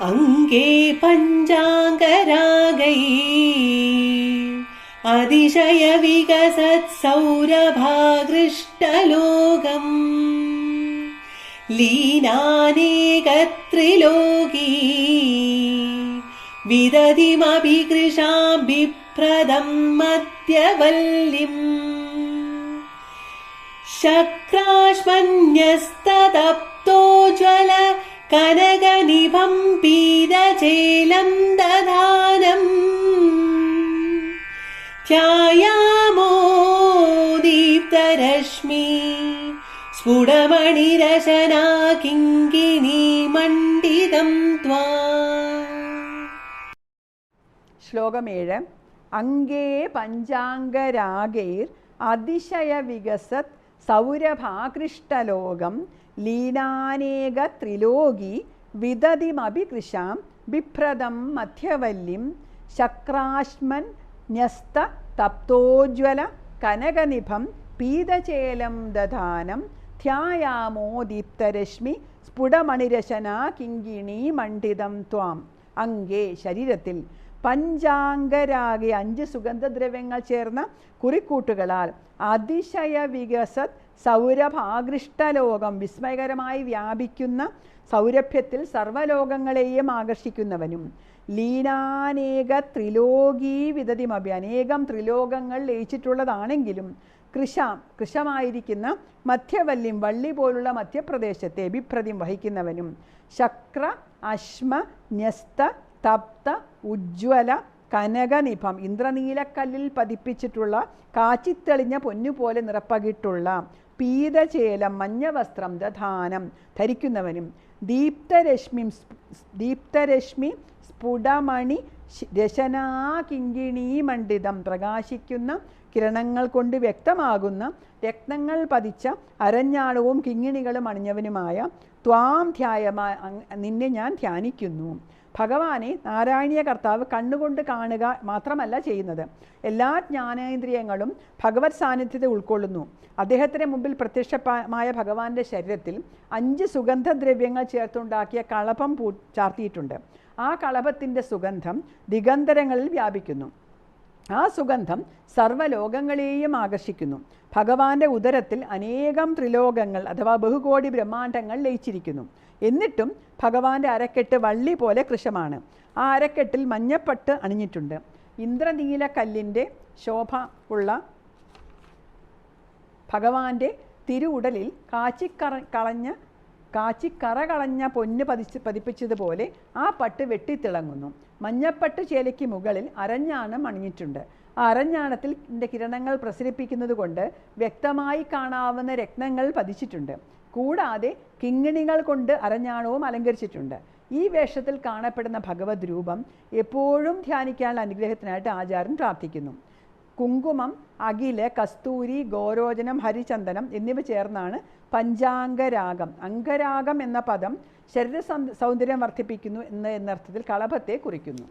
അങ്കേ പഞ്ചാംഗരാഗൈ. അതിശയ വികസത് സൗരഭാകൃഷ്ടലോകം. ലീനാനേകത്രിലോകീ. വിദതിമപി കൃശാം ബിഭ്രദം മധ്യവല്ലിം. ശക്രാശ്മന്യസ്തതപ്തോജ്വല കനകനിഭം പീതചേലം ദധാനം ധ്യായാമോ ദീപ്തരശ്മി സ്ഫുടമണിരശനാ കിങ്കിണീ മണ്ഡിതം ത്വാ. ശ്ലോകമേഴ്. അങ്കേ പഞ്ചാംഗരാഗൈർ അതിശയ വികസത് സൗരഭാകൃഷ്ടലോകം ലീനാനേക ത്രിലോകി വിദതിമപി കൃശാം ബിഭ്രദം മധ്യവല്ലിം ശക്രാശ്മൻ ന്യസ്ത തപ്തോജ്വല കനകനിഭം പീതചേലം ദധാനം ധ്യായാമോ ദീപ്തരശ്മി സ്ഫുടമണിരശന കിങ്കിണി മണ്ഡിതം ത്വാം. അങ്കേ ശരീരത്തിൽ പഞ്ചാംഗരാകെ അഞ്ച് സുഗന്ധദ്രവ്യങ്ങൾ ചേർന്ന കുറിക്കൂട്ടുകളാൽ അതിശയ വികസത് സൗരഭാകൃഷ്ടലോകം വിസ്മയകരമായി വ്യാപിക്കുന്ന സൗരഭ്യത്തിൽ സർവലോകങ്ങളെയും ആകർഷിക്കുന്നവനും. ലീനാനേക ത്രിലോകീ വിധതിമഭി അനേകം ത്രിലോകങ്ങൾ ലയിച്ചിട്ടുള്ളതാണെങ്കിലും കൃഷാം കൃഷമായിരിക്കുന്ന മധ്യവല്യം വള്ളി പോലുള്ള മധ്യപ്രദേശത്തെ അഭിപ്രതിം വഹിക്കുന്നവനും. ശക്ര അശ്മ ന്യസ്ത തപ്ത ഉജ്ജ്വല കനകനിഭം ഇന്ദ്രനീലക്കല്ലിൽ പതിപ്പിച്ചിട്ടുള്ള കാച്ചിത്തെളിഞ്ഞ പൊന്നുപോലെ നിറപ്പകിട്ടുള്ള പീതചേലം മഞ്ഞവസ്ത്രം ദധാനം ധരിക്കുന്നവനും ദീപ്തരശ്മി ദീപ്തരശ്മി സ്ഫുടമണി രശനാകിങ്കിണീ മണ്ഡിതം പ്രകാശിക്കുന്ന കിരണങ്ങൾ കൊണ്ട് വ്യക്തമാകുന്ന രക്തങ്ങൾ പതിച്ച അരഞ്ഞാളവും കിങ്ങിണികളും അണിഞ്ഞവനുമായ ത്വാം ധ്യായമാ നിന്നെ ഞാൻ ധ്യാനിക്കുന്നു. ഭഗവാനെ നാരായണീയ കർത്താവ് കണ്ണുകൊണ്ട് കാണുക മാത്രമല്ല ചെയ്യുന്നത്. എല്ലാ ജ്ഞാനേന്ദ്രിയങ്ങളും ഭഗവത് സാന്നിധ്യത്തെ ഉൾക്കൊള്ളുന്നു. അദ്ദേഹത്തിന് മുമ്പിൽ പ്രത്യക്ഷമായ ഭഗവാന്റെ ശരീരത്തിൽ അഞ്ച് സുഗന്ധദ്രവ്യങ്ങൾ ചേർത്തുണ്ടാക്കിയ കളഭം പൂ ചാർത്തിയിട്ടുണ്ട്. ആ കളഭത്തിന്റെ സുഗന്ധം ദിഗന്തരങ്ങളിൽ വ്യാപിക്കുന്നു. ആ സുഗന്ധം സർവലോകങ്ങളെയും ആകർഷിക്കുന്നു. ഭഗവാന്റെ ഉദരത്തിൽ അനേകം ത്രിലോകങ്ങൾ അഥവാ ബഹുകോടി ബ്രഹ്മാണ്ടങ്ങൾ ലയിച്ചിരിക്കുന്നു. എന്നിട്ടും ഭഗവാന്റെ അരക്കെട്ട് വള്ളി പോലെ കൃശമാണ് ആ അരക്കെട്ടിൽ മഞ്ഞപ്പട്ട് അണിഞ്ഞിട്ടുണ്ട്. ഇന്ദ്രനീല കല്ലിന്റെ ശോഭ ഉള്ള ഭഗവാന്റെ തിരുവുടലിൽ കാച്ചിക്കറ കളഞ്ഞ കാച്ചിക്കറ കളഞ്ഞ പൊന്ന് പതിച്ച് പതിപ്പിച്ചതുപോലെ ആ പട്ട് വെട്ടിത്തിളങ്ങുന്നു. മഞ്ഞപ്പട്ട് ചേലയ്ക്ക് മുകളിൽ അരഞ്ഞാണം അണിഞ്ഞിട്ടുണ്ട് ആ അരഞ്ഞാണത്തിൽ കിരണങ്ങൾ പ്രസരിപ്പിക്കുന്നത് കൊണ്ട് വ്യക്തമായി കാണാവുന്ന രത്നങ്ങൾ പതിച്ചിട്ടുണ്ട്. കൂടാതെ കിങ്ങിണികൾ കൊണ്ട് അരഞ്ഞാണവും അലങ്കരിച്ചിട്ടുണ്ട്. ഈ വേഷത്തിൽ കാണപ്പെടുന്ന ഭഗവത് രൂപം എപ്പോഴും ധ്യാനിക്കാനുള്ള അനുഗ്രഹത്തിനായിട്ട് ആചാരൻ പ്രാർത്ഥിക്കുന്നു. കുങ്കുമം അകിൽ കസ്തൂരി ഗോരോചനം ഹരിചന്ദനം എന്നിവ ചേർന്നാണ് പഞ്ചാംഗരാഗം. അംഗരാഗം എന്ന പദം ശരീര സൗന്ദര്യം വർദ്ധിപ്പിക്കുന്നു എന്ന എന്നർത്ഥത്തിൽ കളഭത്തെ കുറിക്കുന്നു.